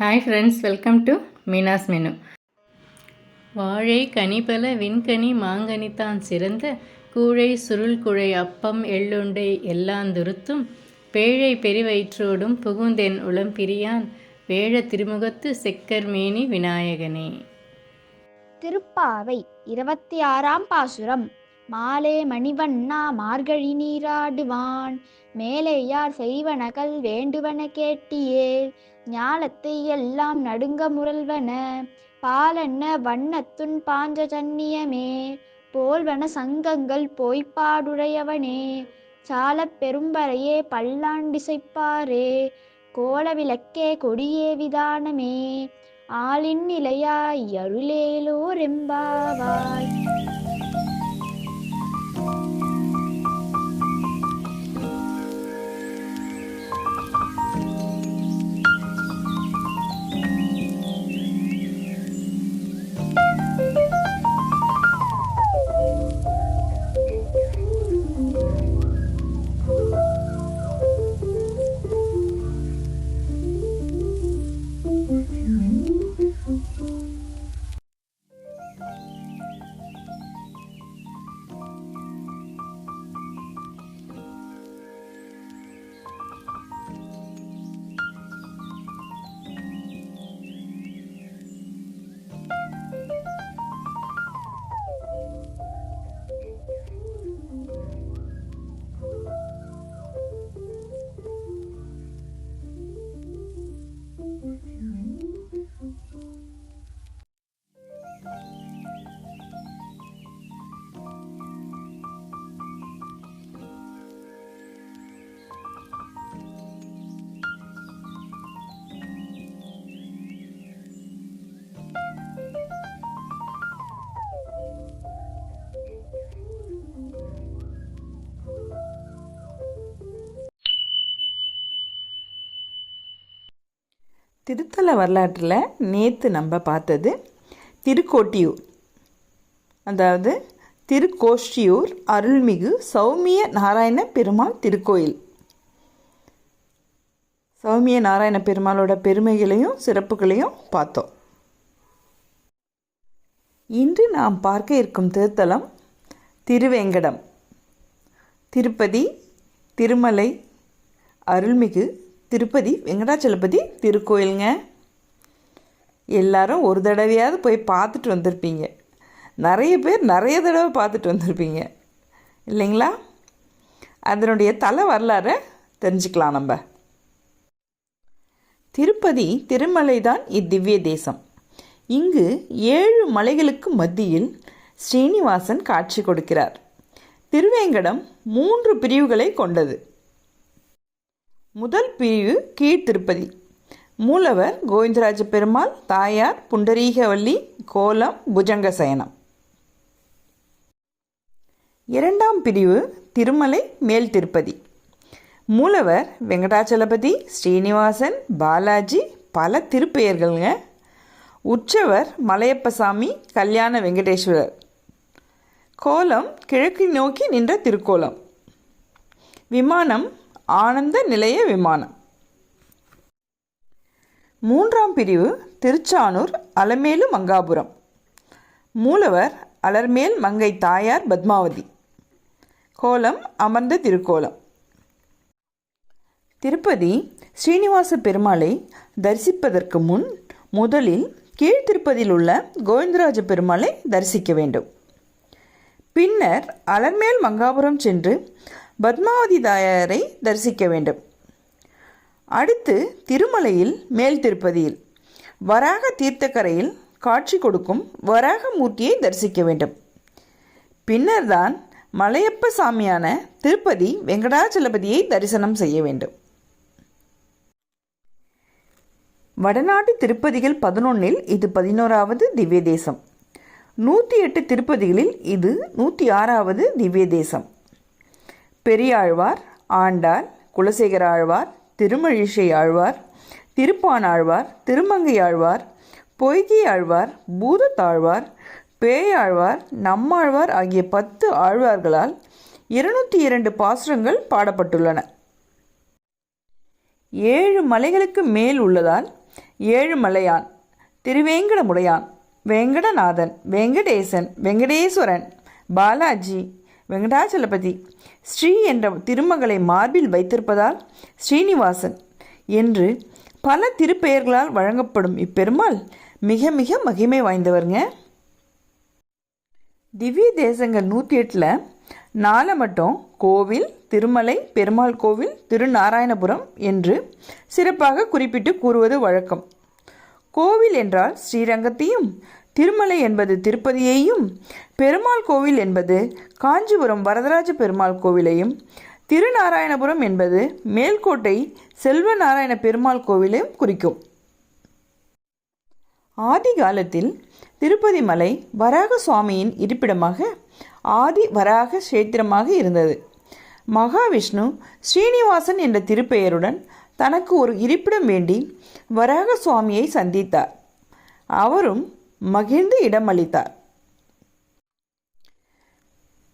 Hi friends welcome to Meena's menu வாழை கனிபல விண்கனி மாங்கனித்தான் சிறந்த. கூழை சுருள் குழை அப்பம் எள்ளுண்டை எல்லாந்துருத்தும் பேழை பெருவயிற்றோடும் புகுந்தென் உளம் பிரியான். வேழ திருமுகத்து செக்கர் மேனி விநாயகனே. திருப்பாவை இருபத்தி ஆறாம் பாசுரம். மாலே மணிவண்ணா மார்கழி நீராடுவான். மேலேயார் செய்வனகள் வேண்டுவன கேட்டியே. ஞாலத்தை எல்லாம் நடுங்க முரல்வன பாலன்ன வண்ணத்துன் பாஞ்ச ஜன்னியமே போல்வன சங்கங்கள் போய்ப்பாடுடையவனே சாலப் பெரும்பறையே பல்லாண்டிசைப்பாரே கோல விளக்கே கொடியே விதானமே ஆளின் நிலையாய் அருளேலோர் எம்பாவாய் திருத்தல வரலாற்றில் நேற்று நம்ம பார்த்தது திருக்கோட்டியூர். அதாவது திருக்கோஷ்டியூர் அருள்மிகு சௌமிய நாராயண பெருமாள் திருக்கோயில். சௌமிய நாராயண பெருமாளோட பெருமைகளையும் சிறப்புகளையும் பார்த்தோம். இன்று நாம் பார்க்க இருக்கும் திருத்தலம் திருவேங்கடம். திருப்பதி திருமலை அருள்மிகு திருப்பதி வெங்கடாச்சலபதி திருக்கோயிலுங்க. எல்லாரும் ஒரு தடவையாவது போய் பார்த்துட்டு வந்திருப்பீங்க. நிறைய பேர் நிறைய தடவை பார்த்துட்டு வந்திருப்பீங்க. இல்லைங்களா? அதனுடைய தலை வரலாறை தெரிஞ்சுக்கலாம் நம்ம. திருப்பதி திருமலை தான் இத்திவ்ய தேசம். இங்கு ஏழு மலைகளுக்கு மத்தியில் ஸ்ரீனிவாசன் காட்சி கொடுக்கிறார். திருவேங்கடம் மூன்று பிரிவுகளை கொண்டது. முதல் பிரிவு கீழ்த்திருப்பதி. மூலவர் கோவிந்தராஜ பெருமாள் தாயார் புண்டரீகவல்லி கோலம் புஜங்க சயனம் இரண்டாம் பிரிவு திருமலை மேல் திருப்பதி மூலவர் வெங்கடாச்சலபதி ஸ்ரீனிவாசன் பாலாஜி பல திருப்பெயர்களுங்க. உற்சவர் மலையப்பசாமி கல்யாண வெங்கடேஸ்வரர். கோலம் கிழக்கு நோக்கி நின்ற திருக்கோலம். விமானம் ஆனந்த நிலைய விமானம். மூன்றாம் பிரிவு திருச்சானூர் அலமேலு மங்காபுரம். மூலவர் அலர்மேல் மங்கை தாயார் பத்மாவதி. கோலம் அமர்ந்த திருக்கோலம். திருப்பதி ஸ்ரீனிவாச பெருமாளை தரிசிப்பதற்கு முன் முதலில் கீழ்த்திருப்பதில் உள்ள கோவிந்தராஜ பெருமாளை தரிசிக்க வேண்டும். பின்னர் அலர்மேல் மங்காபுரம் சென்று பத்மாவதி தாயாரை தரிசிக்க வேண்டும். அடுத்து திருமலையில் மேல் திருப்பதியில் வராக தீர்த்தக்கரையில் காட்சி கொடுக்கும் வராக மூர்த்தியை தரிசிக்க வேண்டும். பின்னர்தான் மலையப்ப சாமியான திருப்பதி வெங்கடாச்சலபதியை தரிசனம் செய்ய வேண்டும். வடநாட்டு திருப்பதிகள் பதினொன்னில் இது பதினோராவது திவ்ய தேசம் நூற்றி எட்டு திருப்பதிகளில் இது நூற்றி ஆறாவது திவ்ய தேசம் பெரியாழ்வார் ஆண்டாள் குலசேகர ஆழ்வார் திருமழிசை ஆழ்வார் திருப்பானாழ்வார் திருமங்கை ஆழ்வார் பொய்கி ஆழ்வார் பூதத்தாழ்வார் பேயாழ்வார் நம்மாழ்வார் ஆகிய பத்து ஆழ்வார்களால் இருநூற்றி இரண்டு பாசுரங்கள் பாடப்பட்டுள்ளன. ஏழு மலைகளுக்கு மேல் உள்ளதால் ஏழுமலையான் திருவேங்கடமுடையான் வெங்கடநாதன் வெங்கடேசன் வெங்கடேஸ்வரன் பாலாஜி வெங்கடாச்சலபதி ஸ்ரீ என்ற திருமகளை மார்பில் வைத்திருப்பதால் ஸ்ரீனிவாசன் என்று பல திருப்பெயர்களால் வழங்கப்படும் இப்பெருமாள் மிக மிக மகிமை வாய்ந்தவருங்க. திவ்ய தேசங்கள் நூற்றி எட்டில் நாளை மட்டும் கோவில் திருமலை பெருமாள் கோவில் திருநாராயணபுரம் என்று சிறப்பாக குறிப்பிட்டு கூறுவது வழக்கம். கோவில் என்றால் ஸ்ரீரங்கத்தையும் திருமலை என்பது திருப்பதியையும் பெருமாள் கோவில் என்பது காஞ்சிபுரம் வரதராஜ பெருமாள் கோவிலையும் திருநாராயணபுரம் என்பது மேல்கோட்டை செல்வ நாராயண பெருமாள் கோவிலையும் குறிக்கும். ஆதி காலத்தில் திருப்பதி மலை வராக சுவாமியின் இருப்பிடமாக ஆதி வராக கஷேத்திரமாக இருந்தது. மகாவிஷ்ணு ஸ்ரீனிவாசன் என்ற திருப்பெயருடன் தனக்கு ஒரு இருப்பிடம் வேண்டி வராக சுவாமியை சந்தித்தார். அவரும் மகிழ்ந்து இடமளித்தார்.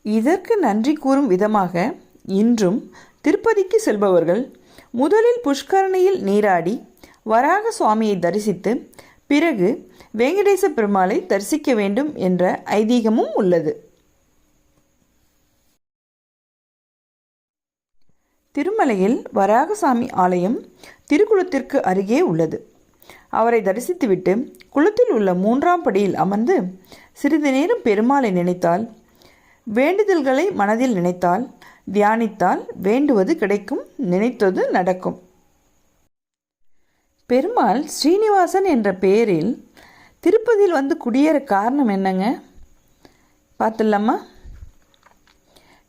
இதற்கு நன்றி கூறும் விதமாக இன்றும் திருப்பதிக்கு செல்பவர்கள் முதலில் புஷ்கரணியில் நீராடி வராக சுவாமியை தரிசித்து பிறகு வெங்கடேச பெருமாளை தரிசிக்க வேண்டும் என்ற ஐதீகமும் உள்ளது. திருமலையில் வராகசாமி ஆலயம் திருக்குளத்திற்கு அருகே உள்ளது. அவரை தரிசித்துவிட்டு குளத்தில் உள்ள மூன்றாம் படியில் அமர்ந்து சிறிது நேரம் பெருமாளை நினைத்தால் வேண்டுதல்களை மனதில் நினைத்தால் தியானித்தால் வேண்டுவது கிடைக்கும் நினைத்தது நடக்கும். பெருமாள் ஸ்ரீனிவாசன் என்ற பெயரில் திருப்பதியில் வந்து குடியேற காரணம் என்னங்க? பார்த்துடலாமா?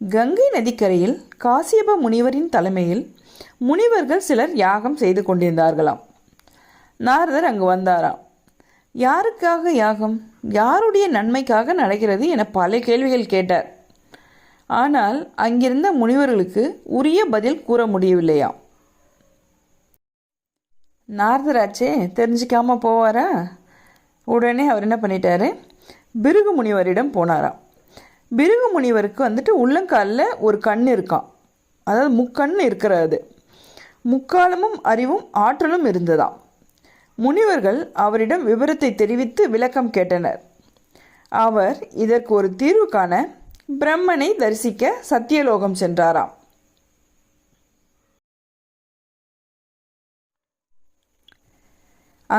கங்கை நதிக்கரையில் காசியப முனிவரின் தலைமையில் முனிவர்கள் சிலர் யாகம் செய்து கொண்டிருந்தார்களாம். நாரதர் அங்கு வந்தாராம். யாருக்காக யாகம்? யாருடைய நன்மைக்காக நடக்கிறது? என பல கேள்விகள் கேட்டார். ஆனால் அங்கிருந்த முனிவர்களுக்கு உரிய பதில் கூற முடியவில்லையாம். நாரதராச்சே தெரிஞ்சிக்காம போவாரா? உடனே அவர் என்ன பண்ணிட்டாரு? பிருகு முனிவரிடம் போனாராம். பிருகு முனிவருக்கு வந்துட்டு உள்ளங்காலில் ஒரு கண் இருக்கான் அதாவது முக்கண் இருக்கிறது முக்காலமும் அறிவும் ஆற்றலும் இருந்ததாம். முனிவர்கள் அவரிடம் விவரத்தை தெரிவித்து விளக்கம் கேட்டனர். அவர் இதற்கு ஒரு தீர்வு காண பிரம்மனை தரிசிக்க சத்தியலோகம் சென்றாராம்.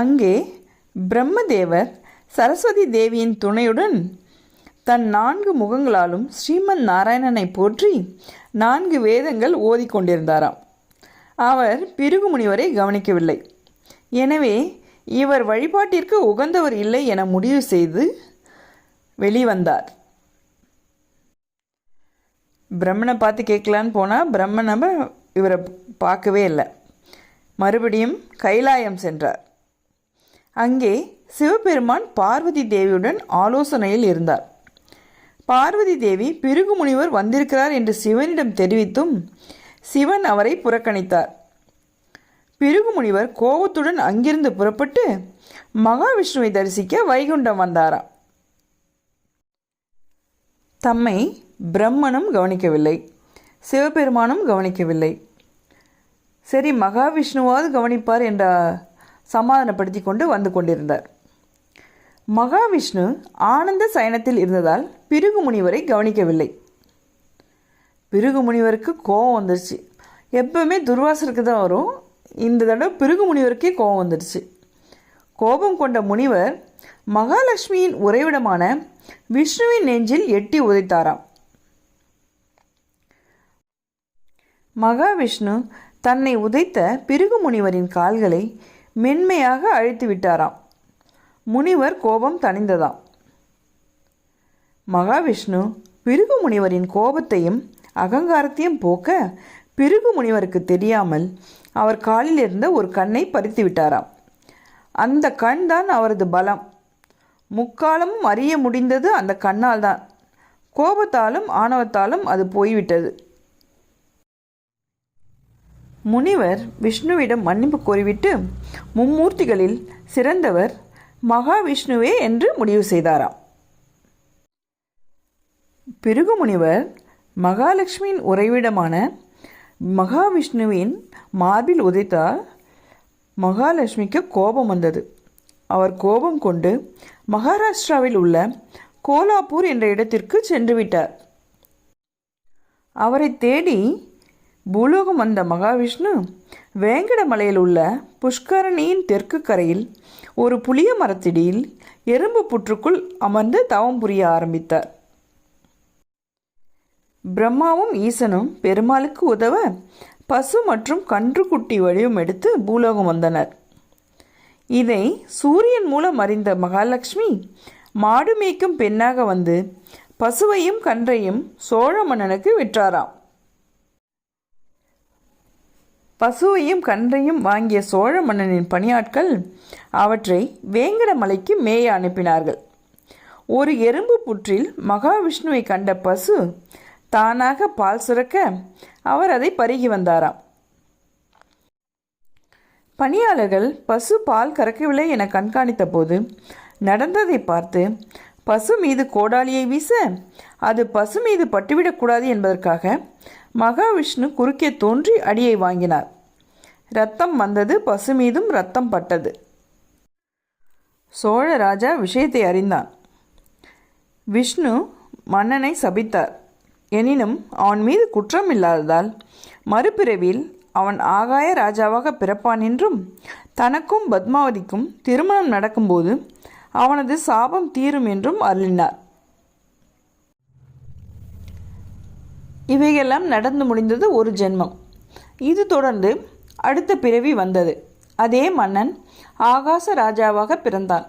அங்கே பிரம்மதேவர் சரஸ்வதி தேவியின் துணையுடன் தன் நான்கு முகங்களாலும் ஸ்ரீமன் நாராயணனை போற்றி நான்கு வேதங்கள் ஓதிக்கொண்டிருந்தாராம். அவர் பிருகு முனிவரை கவனிக்கவில்லை. எனவே இவர் வழிபாட்டிற்கு உகந்தவர் இல்லை என முடிவு செய்து வெளிவந்தார். பிரம்மனை பார்த்து கேட்கலான்னு போனால் பிரம்மனை இவரை பார்க்கவே இல்லை. மறுபடியும் கைலாயம் சென்றார். அங்கே சிவபெருமான் பார்வதி தேவியுடன் ஆலோசனையில் இருந்தார். பார்வதி தேவி பிருகு முனிவர் வந்திருக்கிறார் என்று சிவனிடம் தெரிவித்தும் சிவன் அவரை புறக்கணித்தார். பிருகு முனிவர் கோபத்துடன் அங்கிருந்து புறப்பட்டு மகாவிஷ்ணுவை தரிசிக்க வைகுண்டம் வந்தாராம். தம்மை பிரம்மனும் கவனிக்கவில்லை சிவபெருமானும் கவனிக்கவில்லை. சரி மகாவிஷ்ணுவாவது கவனிப்பார் என்ற சமாதானப்படுத்தி கொண்டு வந்து கொண்டிருந்தார். மகாவிஷ்ணு ஆனந்த சயனத்தில் இருந்ததால் பிருகு முனிவரை கவனிக்கவில்லை. பிருகு முனிவருக்கு கோபம் வந்துருச்சு. எப்பவுமே துர்வாசருக்கு தான் வரும். இந்த தடவை பிருகு முனிவருக்கே கோபம் வந்துருச்சு கோபம் கொண்ட முனிவர் மகாலட்சுமியின் உறைவிடமான விஷ்ணுவின் நெஞ்சில் எட்டி உதைத்தாராம். மகாவிஷ்ணு தன்னை உதைத்த பிருகு முனிவரின் கால்களை மென்மையாக அழித்து விட்டாராம். முனிவர் கோபம் தணிந்ததாம். மகாவிஷ்ணு பிருகு முனிவரின் கோபத்தையும் அகங்காரத்தையும் போக்க பிருகு முனிவருக்கு தெரியாமல் அவர் காலில் இருந்த ஒரு கண்ணை பறித்து விட்டாராம். அந்த கண் தான் அவரது பலம். முக்காலமும் அறிய முடிந்தது அந்த கண்ணால் தான். கோபத்தாலும் ஆணவத்தாலும் அது போய்விட்டது. முனிவர் விஷ்ணுவிடம் மன்னிப்பு கோரிவிட்டு மும்மூர்த்திகளில் சிறந்தவர் மகாவிஷ்ணுவே என்று முடிவு செய்தாராம். பிருகு முனிவர் மகாலட்சுமியின் உறைவிடமான மகாவிஷ்ணுவின் மார்பில் உதைத்தால் மகாலட்சுமிக்கு கோபம் வந்தது. அவர் கோபம் கொண்டு மகாராஷ்டிராவில் உள்ள கோலாப்பூர் என்ற இடத்திற்கு சென்று விட்டார். அவரை தேடி பூலோகம் வந்த மகாவிஷ்ணு வேங்கடமலையில் உள்ள புஷ்கரணியின் தெற்கு கரையில் ஒரு புளிய மரத்திடியில் எறும்பு புற்றுக்குள் அமர்ந்து தவம் புரிய ஆரம்பித்தார். பிரம்மாவும் ஈசனும் பெருமாளுக்கு உதவ பசு மற்றும் கன்றுக்குட்டி வடிவம் எடுத்து பூலோகம் வந்தனர். இதை சூரியன் மூலம் அறிந்த மகாலட்சுமி மாடு மேய்க்கும் பெண்ணாக வந்து பசுவையும் கன்றையும் சோழ மன்னனுக்கு விற்றாராம். பசுவையும் கன்றையும் வாங்கிய சோழ மன்னனின் பணியாட்கள் அவற்றை வேங்கட மலைக்கு மேய அனுப்பினார்கள். ஒரு எறும்பு புற்றில் மகாவிஷ்ணுவை கண்ட பசு தானாக பால் சுரக்க அவர் அதை பருகி வந்தாராம். பணியாளர்கள் பசு பால் கறக்கவில்லை என கண்காணித்த போது நடந்ததை பார்த்து பசு மீது கோடாலியை வீச அது பசு மீது பட்டுவிடக்கூடாது என்பதற்காக மகாவிஷ்ணு குறுக்கே தோன்றி அடியை வாங்கினார். ரத்தம் வந்தது பசு மீதும் ரத்தம் பட்டது. சோழ ராஜா விஷயத்தை அறிந்தான். விஷ்ணு மன்னனை சபித்தார். எனினும் அவன் மீது குற்றம் இல்லாததால் மறுபிறவியில் அவன் ஆகாய ராஜாவாக பிறப்பான் என்றும் தனக்கும் பத்மாவதிக்கும் திருமணம் நடக்கும்போது அவனது சாபம் தீரும் என்றும் அருளினார். இவையெல்லாம் நடந்து முடிந்தது ஒரு ஜென்மம். இது தொடர்ந்து அடுத்த பிறவி வந்தது. அதே மன்னன் ஆகாச ராஜாவாக பிறந்தான்.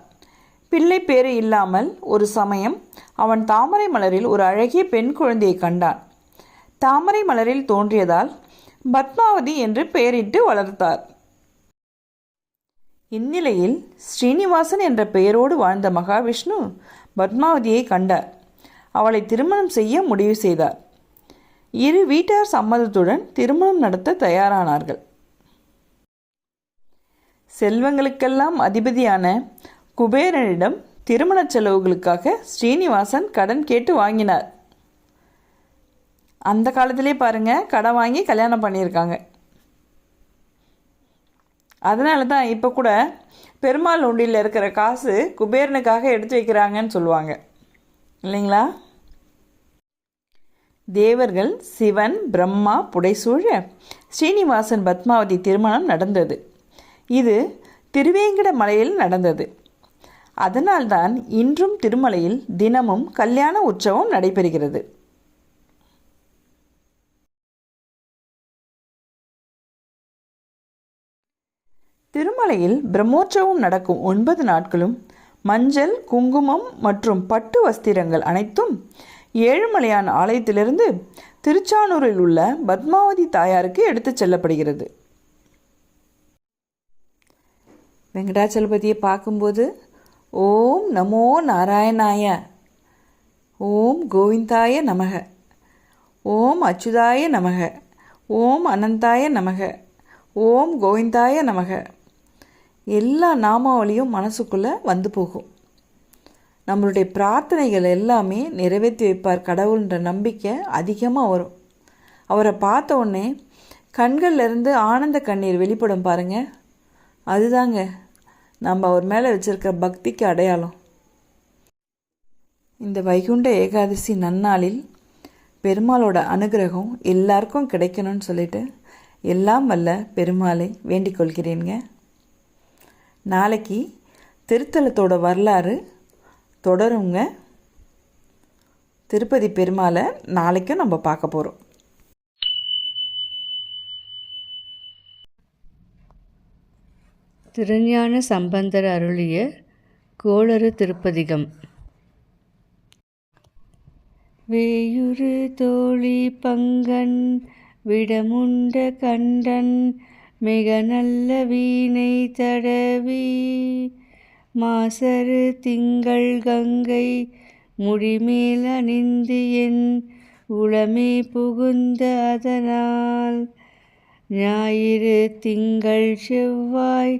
பிள்ளை பேறு இல்லாமல் ஒரு சமயம் அவன் தாமரை மலரில் ஒரு அழகிய பெண் குழந்தையை கண்டான். தாமரை மலரில் தோன்றியதால் பத்மாவதி என்று பெயரிட்டு வளர்த்தார். இந்நிலையில் ஸ்ரீனிவாசன் என்ற பெயரோடு வாழ்ந்த மகாவிஷ்ணு பத்மாவதியை கண்டார். அவளை திருமணம் செய்ய முடிவு செய்தார். இரு வீட்டார் சம்மதத்துடன் திருமணம் நடத்த தயாரானார்கள். செல்வங்களுக்கெல்லாம் அதிபதியான குபேரனிடம் திருமணச் செலவுகளுக்காக ஸ்ரீனிவாசன் கடன் கேட்டு வாங்கினார். அந்த காலத்திலே பாருங்க கடன் வாங்கி கல்யாணம் பண்ணியிருக்காங்க. அதனால தான் இப்போ கூட பெருமாள் உண்டியில் இருக்கிற காசு குபேரனுக்காக எடுத்து வைக்கிறாங்கன்னு சொல்லுவாங்க. இல்லைங்களா? தேவர்கள் சிவன் பிரம்மா புடைசூழ ஸ்ரீனிவாசன் பத்மாவதி திருமணம் நடந்தது. இது திருவேங்கட மலையில் நடந்தது. அதனால்தான் இன்றும் திருமலையில் தினமும் கல்யாண உற்சவம் நடைபெறுகிறது. திருமலையில் பிரம்மோற்சவம் நடக்கும் ஒன்பது நாட்களும் மஞ்சள் குங்குமம் மற்றும் பட்டு வஸ்திரங்கள் அனைத்தும் ஏழுமலையான் ஆலயத்திலிருந்து திருச்சானூரில் உள்ள பத்மாவதி தாயாருக்கு எடுத்துச் செல்லப்படுகிறது. வெங்கடாச்சலபதியை பார்க்கும்போது ஓம் நமோ நாராயணாய. ஓம் கோவிந்தாய நமக. ஓம் அச்சுதாய நமக. ஓம் அனந்தாய நமக. ஓம் கோவிந்தாய நமக. எல்லா நாமாவளியும் மனசுக்குள்ளே வந்து போகும். நம்மளுடைய பிரார்த்தனைகள் எல்லாமே நிறைவேற்றி வைப்பார் கடவுள்ன்ற நம்பிக்கை அதிகமாக வரும். அவரை பார்த்த உடனே கண்கள்லேருந்து ஆனந்த கண்ணீர் வெளிப்படும் பாருங்கள் அதுதாங்க நம்ம அவர் மேலே வச்சுருக்க பக்திக்கு அடையாளம். இந்த வைகுண்ட ஏகாதசி நன்னாளில் பெருமாளோட அனுகிரகம் எல்லாருக்கும் கிடைக்கணும்னு சொல்லிட்டு எல்லாம் வல்ல பெருமாளை வேண்டிக் கொள்கிறேங்க நாளைக்கு திருத்தலத்தோட வரலாறு தொடருங்க. திருப்பதி பெருமாளை நாளைக்கும் நம்ம பார்க்க போகிறோம் திருஞான சம்பந்தர் அருளிய கோளறு திருப்பதிகம். வேயுறு தோழி பங்கன் விடமுண்ட கண்டன் மிக நல்ல வீணை தடவி மாசரு திங்கள் கங்கை முடிமேல் அணிந்து என் உளமே புகுந்த அதனால் ஞாயிறு திங்கள் செவ்வாய்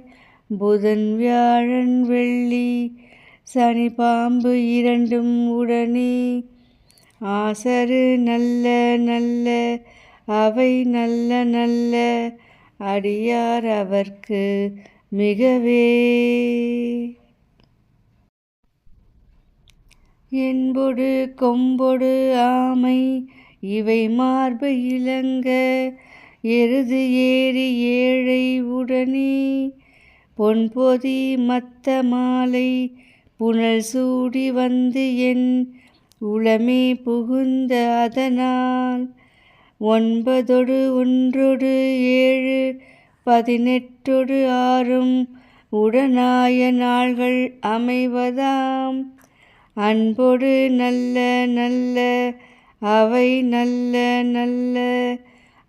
புதன் வியாழன் வெள்ளி சனி பாம்பு இரண்டும் உடனே. ஆசரு நல்ல நல்ல அவை நல்ல நல்ல அடியார் அவர்க்கு மிகவே. என்பொடு கொம்பொடு ஆமை இவை மார்பு இளங்க எருது ஏறி ஏழை உடனே. பொன்பொதி மத்த மாலை புனல் சூடி வந்து என் உளமே புகுந்த அதனால். ஒன்பதொடு ஒன்றொடு ஏழு பதினெட்டொடு ஆறும் உடனாய நாள்கள் அமைவதாம். அன்பொடு நல்ல நல்ல அவை நல்ல நல்ல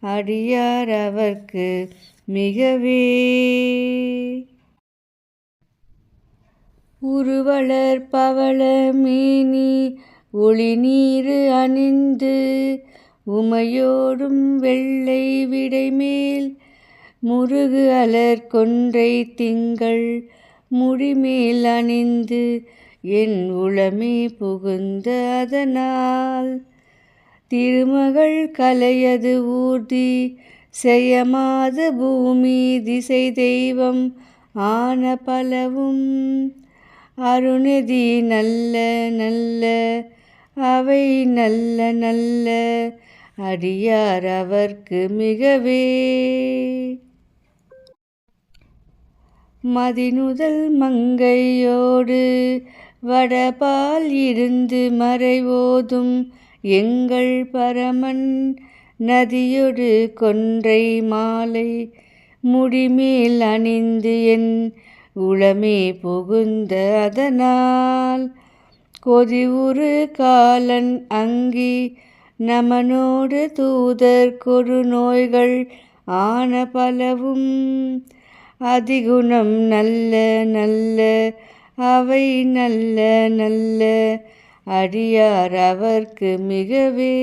அடியார் அவர்க்கு மிகவே. உருவளர் பவள மேனி ஒளி நீரு அணிந்து உமையோடும் வெள்ளை விடைமேல் முருகு அலர் கொன்றை திங்கள் முடிமேல் அணிந்து என் உளமே புகுந்த அதனால். திருமகள் கலையது ஊர்தி செய்யமாத பூமி திசை தெய்வம் ஆன பலவும் அருணதி நல்ல நல்ல அவை நல்ல நல்ல அடியார் அவர்க்கு மிகவே. மதினுதல் மங்கையோடு வடபால் இருந்து மறைவோதும் எங்கள் பரமன் நதியொடு கொன்றை மாலை முடிமேல் அணிந்து என் உளமே புகுந்த அதனால். கொதிவுறு காலன் அங்கி நமனோடு தூதர் கொடு நோய்கள் ஆன பலவும். அதிகுணம் நல்ல நல்ல அவை நல்ல நல்ல அடியார் அவர்க்கு மிகவே.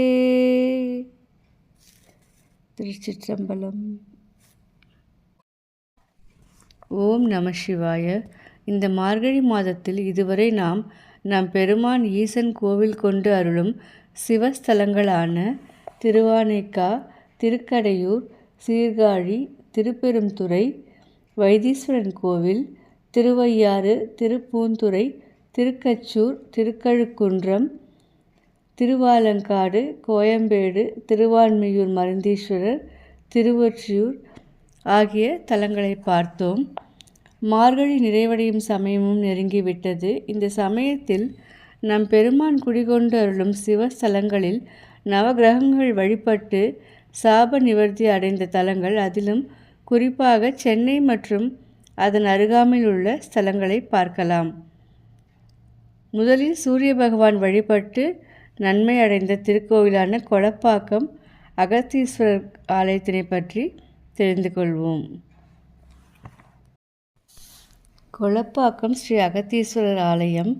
திருச்சிற்றம்பலம். ஓம் நம சிவாய. இந்த மார்கழி மாதத்தில் இதுவரை நாம் நம் பெருமான் ஈசன் கோவில் கொண்டு அருளும் சிவஸ்தலங்களான திருவானைக்கா திருக்கடையூர் சீர்காழி திருப்பெருந்துறை வைத்தீஸ்வரன் கோவில் திருவையாறு திருப்பூந்துறை திருக்கச்சூர் திருக்கழுக்குன்றம் திருவாலங்காடு கோயம்பேடு திருவான்மியூர் மருந்தீஸ்வரர் திருவொற்றியூர் ஆகிய தலங்களை பார்த்தோம். மார்கழி நிறைவடையும் சமயமும் நெருங்கிவிட்டது. இந்த சமயத்தில் நம் பெருமான் குடிகொண்டு அருளும் சிவஸ்தலங்களில் நவகிரகங்கள் வழிபட்டு சாப நிவர்த்தி அடைந்த தலங்கள் அதிலும் குறிப்பாக சென்னை மற்றும் அதன் அருகாமையில் உள்ள ஸ்தலங்களை பார்க்கலாம். முதலில் சூரிய பகவான் வழிபட்டு நன்மை அடைந்த திருக்கோவிலான கொளப்பாக்கம் அகத்தீஸ்வரர் ஆலயத்தினை பற்றி தெரிந்து கொள்வோம் கொளப்பாக்கம் ஸ்ரீ அகத்தீஸ்வரர் ஆலயம்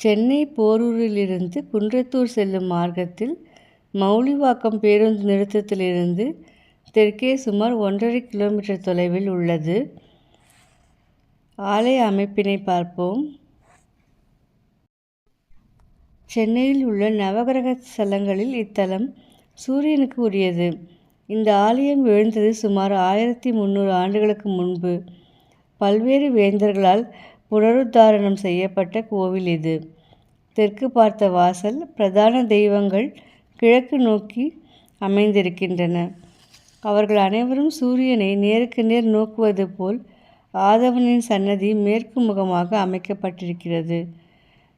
சென்னை போரூரிலிருந்து குன்றத்தூர் செல்லும் மார்க்கத்தில் மௌலிவாக்கம் பேருந்து நிறுத்தத்திலிருந்து தெற்கே சுமார் ஒன்றரை கிலோமீட்டர் தொலைவில் உள்ளது. ஆலய அமைப்பினை பார்ப்போம். சென்னையில் உள்ள நவகிரக ஸ்தலங்களில் இத்தலம் சூரியனுக்கு உரியது. இந்த ஆலயம் எழுந்தது சுமார் ஆயிரத்தி முந்நூறு ஆண்டுகளுக்கு முன்பு. பல்வேறு வேந்தர்களால் புனருத்தாரணம் செய்யப்பட்ட கோவில் இது. தெற்கு பார்த்த வாசல் பிரதான தெய்வங்கள் கிழக்கு நோக்கி அமைந்திருக்கின்றன. அவர்கள் அனைவரும் சூரியனை நேருக்கு நேர் நோக்குவது போல் ஆதவனின் சன்னதி மேற்கு முகமாக அமைக்கப்பட்டிருக்கிறது.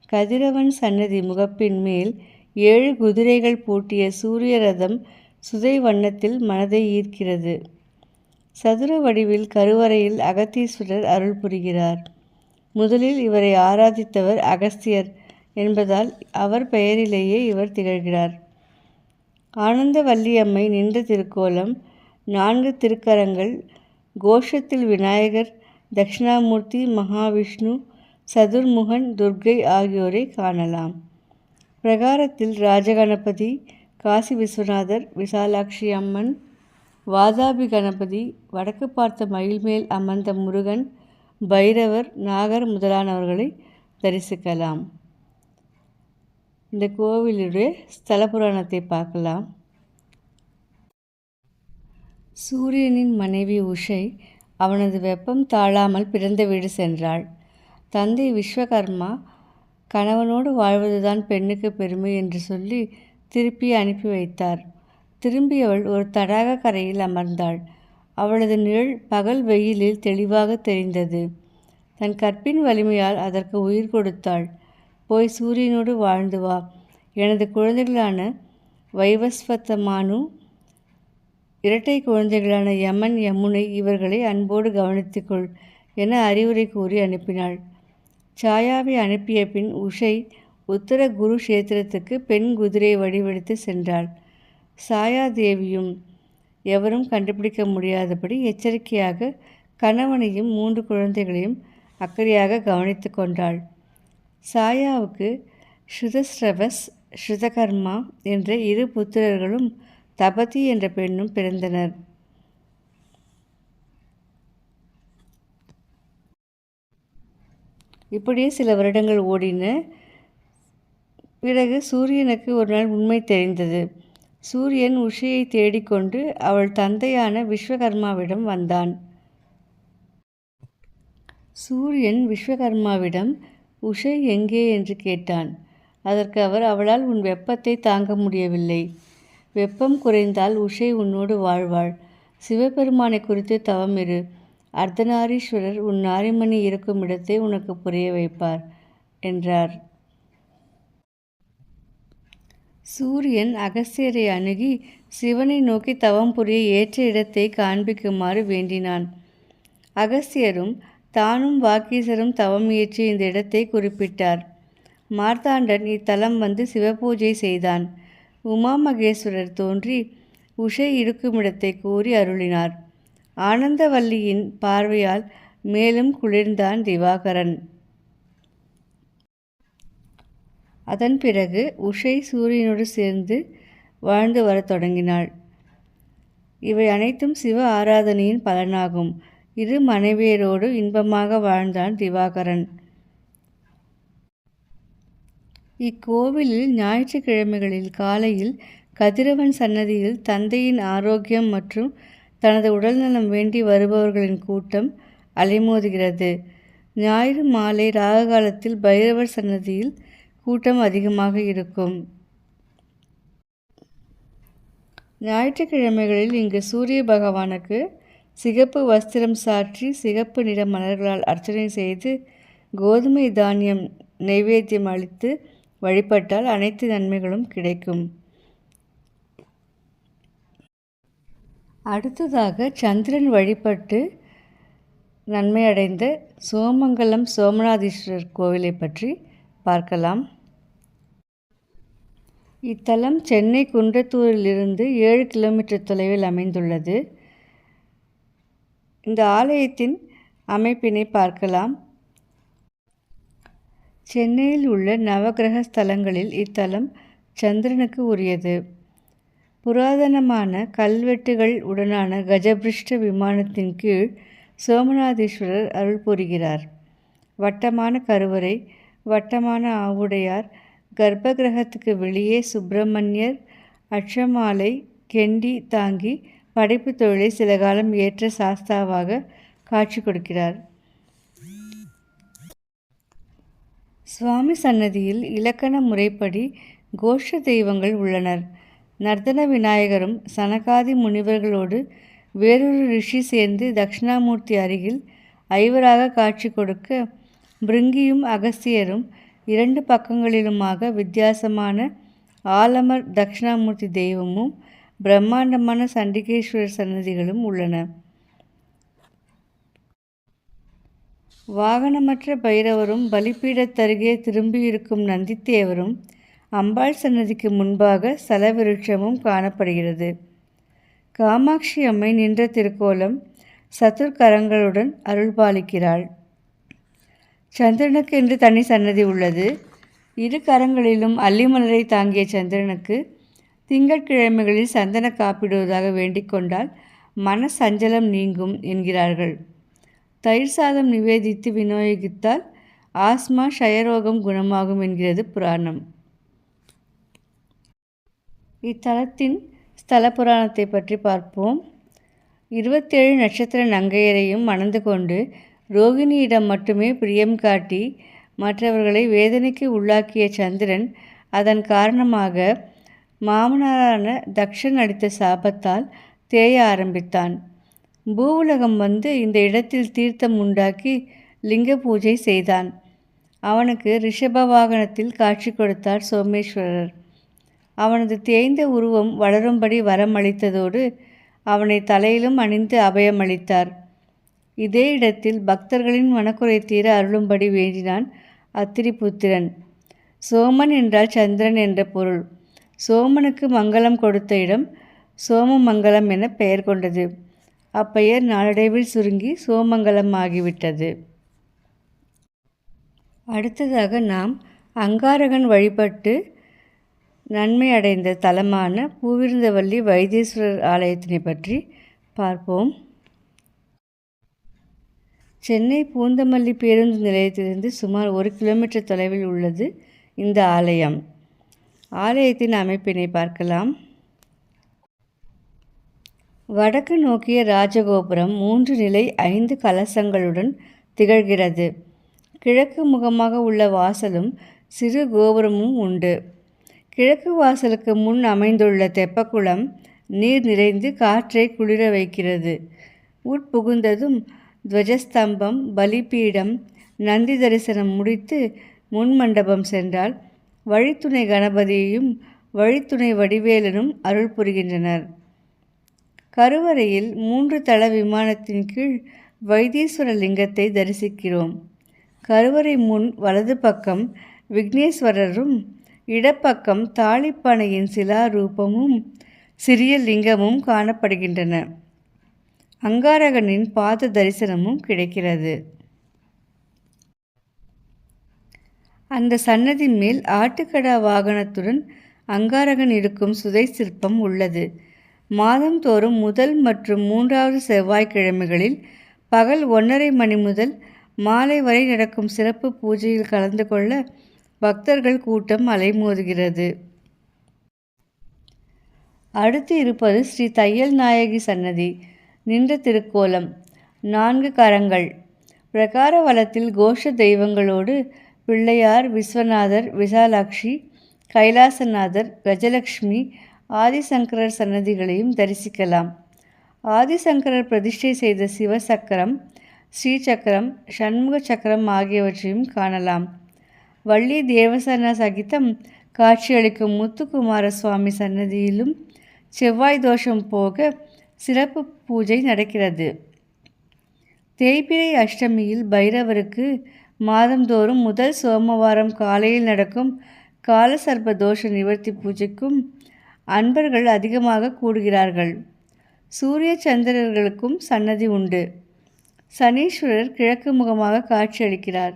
கதிரவன் சன்னதி முகப்பின் மேல் ஏழு குதிரைகள் பூட்டிய சூரிய ரதம் சுதை வண்ணத்தில் மனதை ஈர்க்கிறது. சதுர வடிவில் கருவறையில் அகத்தீஸ்வரர் அருள் புரிகிறார். முதலில் இவரை ஆராதித்தவர் அகஸ்தியர் என்பதால் அவர் பெயரிலேயே இவர் திகழ்கிறார். ஆனந்த வள்ளியம்மை நின்ற திருக்கோலம் நான்கு திருக்கரங்கள் கோஷத்தில் விநாயகர் தட்சிணாமூர்த்தி மகாவிஷ்ணு சதுர்முகன் துர்க்கை ஆகியோரை காணலாம். பிரகாரத்தில் ராஜகணபதி காசி விஸ்வநாதர் விசாலாட்சி அம்மன் வாதாபி கணபதி வடக்கு பார்த்த மயில்மேல் அமர்ந்த முருகன் பைரவர் நாகர் முதலானவர்களை தரிசிக்கலாம். இந்த கோவிலுடைய ஸ்தல புராணத்தை பார்க்கலாம். சூரியனின் மனைவி உஷை அவனது வெப்பம் தாழாமல் பிறந்த வீடு சென்றாள். தந்தை விஸ்வகர்மா கணவனோடு வாழ்வதுதான் பெண்ணுக்கு பெருமை என்று சொல்லி திருப்பி அனுப்பி வைத்தார். திரும்பியவள் ஒரு தடாக கரையில் அமர்ந்தாள். அவளது நிழல் பகல் வெயிலில் தெளிவாக தெரிந்தது. தன் கற்பின் வலிமையால் அதற்கு உயிர் கொடுத்தாள். போய் சூரியனோடு வாழ்ந்து வா. எனது குழந்தைகளான வைவஸ்வத்தமானு இரட்டை குழந்தைகளான யமன் யமுனை இவர்களை அன்போடு கவனித்துக்கொள் என அறிவுரை கூறி அனுப்பினாள். சாயாவை அனுப்பிய பின் உஷை உத்தர குரு கஷேத்திரத்துக்கு பெண் குதிரை வடிவெடுத்து சென்றாள். சாயா தேவியும் எவரும் கண்டுபிடிக்க முடியாதபடி எச்சரிக்கையாக கணவனையும் மூன்று குழந்தைகளையும் அக்கறையாக கவனித்து கொண்டாள். சாயாவுக்கு ஸ்ருதஸ்ரவஸ் ஸ்ருதகர்மா என்ற இரு புத்திரர்களும் தபதி என்ற பெண்ணும் பிறந்தனர். இப்படியே சில வருடங்கள் ஓடின பிறகு சூரியனுக்கு ஒரு நாள் உண்மை தெரிந்தது. சூரியன் உஷியை தேடிக்கொண்டு அவள் தந்தையான விஸ்வகர்மாவிடம் வந்தான். சூரியன் விஸ்வகர்மாவிடம் உஷை எங்கே? என்று கேட்டான். அதற்கு அவர் அவளால் உன் வெப்பத்தை தாங்க முடியவில்லை. வெப்பம் குறைந்தால் உஷை உன்னோடு வாழ்வாள். சிவபெருமானை குறித்து தவம் இரு. அர்த்தநாரீஸ்வரர் உன் நாரிமணி இருக்கும் இடத்தை உனக்கு புரிய வைப்பார் என்றார். சூரியன் அகஸ்தியரை அணுகி சிவனை நோக்கி தவம் புரிய ஏற்ற இடத்தை காண்பிக்குமாறு வேண்டினான். அகஸ்தியரும் தானும் வாக்கீசரும் தவம் இயற்றிய இந்த இடத்தை குறிப்பிட்டார். மார்த்தாண்டன் இத்தலம் வந்து சிவபூஜை செய்தான். உமா மகேஸ்வரர் தோன்றி உஷை இருக்குமிடத்தை கூறி அருளினார். ஆனந்தவல்லியின் பார்வையால் மேலும் குளிர்ந்தான் திவாகரன். அதன் பிறகு உஷை சூரியனோடு சேர்ந்து வாழ்ந்து வரத் தொடங்கினாள். இவை அனைத்தும் சிவ ஆராதனையின் பலனாகும். இரு மனைவியரோடு இன்பமாக வாழ்ந்தான் திவாகரன். இக்கோவிலில் ஞாயிற்றுக்கிழமைகளில் காலையில் கதிரவன் சன்னதியில் தந்தையின் ஆரோக்கியம் மற்றும் தனது உடல்நலம் வேண்டி வருபவர்களின் கூட்டம் அலைமோதுகிறது. ஞாயிறு மாலை ராக காலத்தில் பைரவர் சன்னதியில் கூட்டம் அதிகமாக இருக்கும். ஞாயிற்றுக்கிழமைகளில் இங்கு சூரிய பகவானுக்கு சிகப்பு வஸ்திரம் சாற்றி சிகப்பு நிற மலர்களால் அர்ச்சனை செய்து கோதுமை தானியம் நைவேத்தியம் அளித்து வழிபட்டால் அனைத்து நன்மைகளும் கிடைக்கும். அடுத்ததாக சந்திரன் வழிபட்டு நன்மையடைந்த சோமங்கலம் சோமநாதீஸ்வரர் கோவிலை பற்றி பார்க்கலாம். இத்தலம் சென்னை குன்றத்தூரிலிருந்து ஏழு கிலோமீட்டர் தொலைவில் அமைந்துள்ளது. இந்த ஆலயத்தின் அமைப்பினை பார்க்கலாம். சென்னையில் உள்ள நவக்கிரக ஸ்தலங்களில் இத்தலம் சந்திரனுக்கு உரியது. புராதனமான கல்வெட்டுகள் உடனான கஜபிருஷ்ட விமானத்தின் கீழ் சோமநாதீஸ்வரர் அருள் புரிகிறார். வட்டமான கருவறை வட்டமான ஆவுடையார் கர்ப்ப கிரகத்துக்கு வெளியே சுப்பிரமணியர் அட்சமாலை கெண்டி தாங்கி படைப்பு தொழிலை சில காலம் ஏற்ற சாஸ்தாவாக காட்சி கொடுக்கிறார். சுவாமி சன்னதியில் இலக்கண முறைப்படி கோஷ தெய்வங்கள் உள்ளனர். நர்தன விநாயகரும் சனகாதி முனிவர்களோடு வேறொரு ரிஷி சேர்ந்து தட்சிணாமூர்த்தி அருகில் ஐவராக காட்சி கொடுக்க பிருங்கியும் அகஸ்தியரும் இரண்டு பக்கங்களிலுமாக வித்தியாசமான ஆலமர் தட்சிணாமூர்த்தி தெய்வமும் பிரம்மாண்டமான சண்டிகேஸ்வரர் சன்னதிகளும் உள்ளன. வாகனமற்ற பைரவரும் பலிப்பீடத்தருகே திரும்பியிருக்கும் நந்தித்தேவரும் அம்பாள் சன்னதிக்கு முன்பாக சலவிருட்சமும் காணப்படுகிறது. காமாட்சி அம்மை நின்ற திருக்கோலம் சதுர்கரங்களுடன் அருள்பாலிக்கிறாள். சந்திரனுக்கு என்று தனி சன்னதி உள்ளது. இரு கரங்களிலும் அல்லிமலரை தாங்கிய சந்திரனுக்கு திங்கட்கிழமைகளில் சந்தன காப்பிடுவதாக வேண்டிக் கொண்டால் மன சஞ்சலம் நீங்கும் என்கிறார்கள். தயிர் சாதம் நிவேதித்து விநியோகித்தால் ஆஸ்மா ஷயரோகம் குணமாகும் என்கிறது புராணம். இத்தலத்தின் ஸ்தல புராணத்தை பற்றி பார்ப்போம். இருபத்தேழு நட்சத்திர நங்கையரையும் மணந்து கொண்டு ரோகிணியிடம் மட்டுமே பிரியம் காட்டி மற்றவர்களை வேதனைக்கு உள்ளாக்கிய சந்திரன் அதன் காரணமாக மாமனாரான தக்ஷன் அடித்த சாபத்தால் தேய ஆரம்பித்தான். பூவுலகம் வந்து இந்த இடத்தில் தீர்த்தம் உண்டாக்கி லிங்க பூஜை செய்தான். அவனுக்கு ரிஷப வாகனத்தில் காட்சி கொடுத்தார் சோமேஸ்வரர். அவனது தேய்ந்த உருவம் வளரும்படி வரம் அளித்ததோடு அவனை தலையிலும் அணிந்து அபயமளித்தார். இதே இடத்தில் பக்தர்களின் மனக்குறை தீர அருளும்படி வேண்டினான் அத்திரிபுத்திரன். சோமன் என்றால் சந்திரன் என்ற பொருள். சோமனுக்கு மங்களம் கொடுத்த இடம் சோமமங்கலம் என பெயர் கொண்டது. அப்பெயர் நாளடைவில் சுருங்கி சோமங்கலம் ஆகிவிட்டது அடுத்ததாக நாம் அங்காரகன் வழிபட்டு நன்மை அடைந்த தலமான பூவிருந்தவல்லி வைத்தீஸ்வரர் ஆலயத்தினை பற்றி பார்ப்போம். சென்னை பூந்தமல்லி பேருந்து நிலையத்திலிருந்து சுமார் ஒரு கிலோமீட்டர் தொலைவில் உள்ளது இந்த ஆலயம். ஆலயத்தின் அமைப்பினை பார்க்கலாம். வடக்கு நோக்கிய ராஜகோபுரம் மூன்று நிலை ஐந்து கலசங்களுடன் திகழ்கிறது. கிழக்கு முகமாக உள்ள வாசலும் சிறு கோபுரமும் உண்டு. கிழக்கு வாசலுக்கு முன் அமைந்துள்ள தெப்பக்குளம் நீர் நிறைந்து காற்றை குளிர வைக்கிறது. உட்புகுந்ததும் துவஜஸ்தம்பம் பலிபீடம் நந்தி தரிசனம் முடித்து முன் மண்டபம் சென்றால் வழித்துணை கணபதியையும் வழித்துணை வடிவேலனும் அருள் புரிகின்றனர். கருவறையில் மூன்று தள விமானத்தின் கீழ் வைத்தீஸ்வர லிங்கத்தை தரிசிக்கிறோம். கருவறை முன் வலது பக்கம் விக்னேஸ்வரரும் இடப்பக்கம் தாளிப்பானையின் சிலா ரூபமும் சிறிய லிங்கமும் காணப்படுகின்றன. அங்காரகனின் பாத தரிசனமும் கிடைக்கிறது. அந்த சன்னதி மேல் ஆட்டுக்கடா வாகனத்துடன் அங்காரகன் இருக்கும் சுதை சிற்பம் உள்ளது. மாதந்தோறும் முதல் மற்றும் மூன்றாவது செவ்வாய்க்கிழமைகளில் பகல் ஒன்றரை மணி முதல் மாலை வரை நடக்கும் சிறப்பு பூஜையில் கலந்து கொள்ள பக்தர்கள் கூட்டம் அலைமோதுகிறது. அடுத்து இருப்பது ஸ்ரீ தையல் நாயகி சன்னதி. நின்ற திருக்கோலம். நான்கு கரங்கள். பிரகார வலத்தில் கோஷ தெய்வங்களோடு பிள்ளையார் விஸ்வநாதர் விசாலாட்சி கைலாசநாதர் கஜலக்ஷ்மி ஆதிசங்கரர் சன்னதிகளையும் தரிசிக்கலாம். ஆதிசங்கரர் பிரதிஷ்டை செய்த சிவசக்கரம் ஸ்ரீசக்கரம் சண்முக சக்கரம் ஆகியவற்றையும் காணலாம். வள்ளி தேவசன சகிதம் காட்சியளிக்கும் முத்துக்குமார சுவாமி சன்னதியிலும் செவ்வாய் தோஷம் போக சிறப்பு பூஜை நடக்கிறது. தேய்பிரை அஷ்டமியில் பைரவருக்கு மாதந்தோறும் முதல் சோமவாரம் காலையில் நடக்கும் காலசர்ப தோஷ நிவர்த்தி பூஜைக்கும் அன்பர்கள் அதிகமாக கூடுகிறார்கள். சூரிய சந்திரர்களுக்கும் சன்னதி உண்டு. சனீஸ்வரர் கிழக்கு முகமாக காட்சியளிக்கிறார்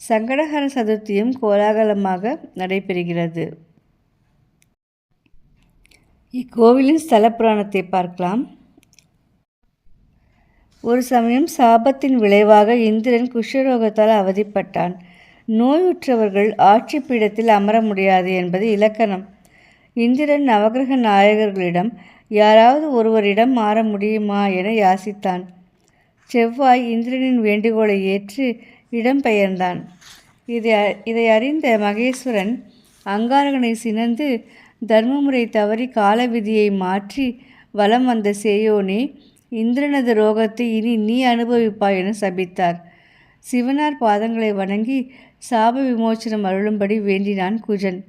சங்கடகர சதுர்த்தியும் கோலாகலமாக நடைபெறுகிறது. இக்கோவிலின் ஸ்தல புராணத்தை பார்க்கலாம். ஒரு சமயம் சாபத்தின் விளைவாக இந்திரன் குஷ்டரோகத்தால் அவதிப்பட்டான். நோயுற்றவர்கள் ஆட்சி பீடத்தில் அமர முடியாது என்பது இலக்கணம். இந்திரன் நவகிரக நாயகர்களிடம் யாராவது ஒருவரிடம் மாற முடியுமா? என யாசித்தான். செவ்வாய் இந்திரனின் வேண்டுகோளை ஏற்று இடம்பெயர்ந்தான். இதை இதை அறிந்த மகேஸ்வரன் அங்காரகனை சினந்து தர்மமுறை தவறி கால விதியை மாற்றி வலம் வந்த சேயோனே இந்திரனது ரோகத்தை இனி நீ அனுபவிப்பாய் என சபித்தார். சிவனார் பாதங்களை வணங்கி சாப விமோச்சனம் அருளும்படி வேண்டினான் குஜன்.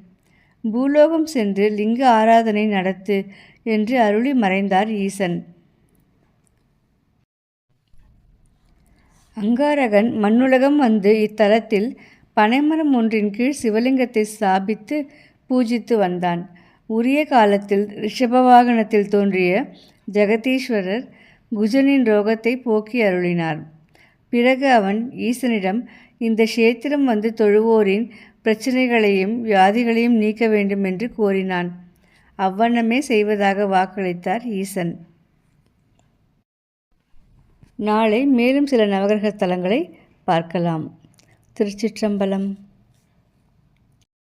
பூலோகம் சென்று லிங்க ஆராதனை நடத்து என்று அருளி மறைந்தார் ஈசன். அங்காரகன் மண்ணுலகம் வந்து இத்தலத்தில் பனைமரம் ஒன்றின் கீழ் சிவலிங்கத்தை ஸ்தாபித்து பூஜித்து வந்தான். உரிய காலத்தில் ரிஷப வாகனத்தில் தோன்றிய ஜெகதீஸ்வரர் குஜனின் ரோகத்தை போக்கி அருளினார். பிறகு அவன் ஈசனிடம் இந்த கஷேத்திரம் வந்து தொழுவோரின் பிரச்சனைகளையும் வியாதிகளையும் நீக்க வேண்டும் என்று கோரினான். அவ்வண்ணமே செய்வதாக வாக்களித்தார் ஈசன். நாளை மேலும் சில நவகிரக தலங்களை பார்க்கலாம். திருச்சிற்றம்பலம்.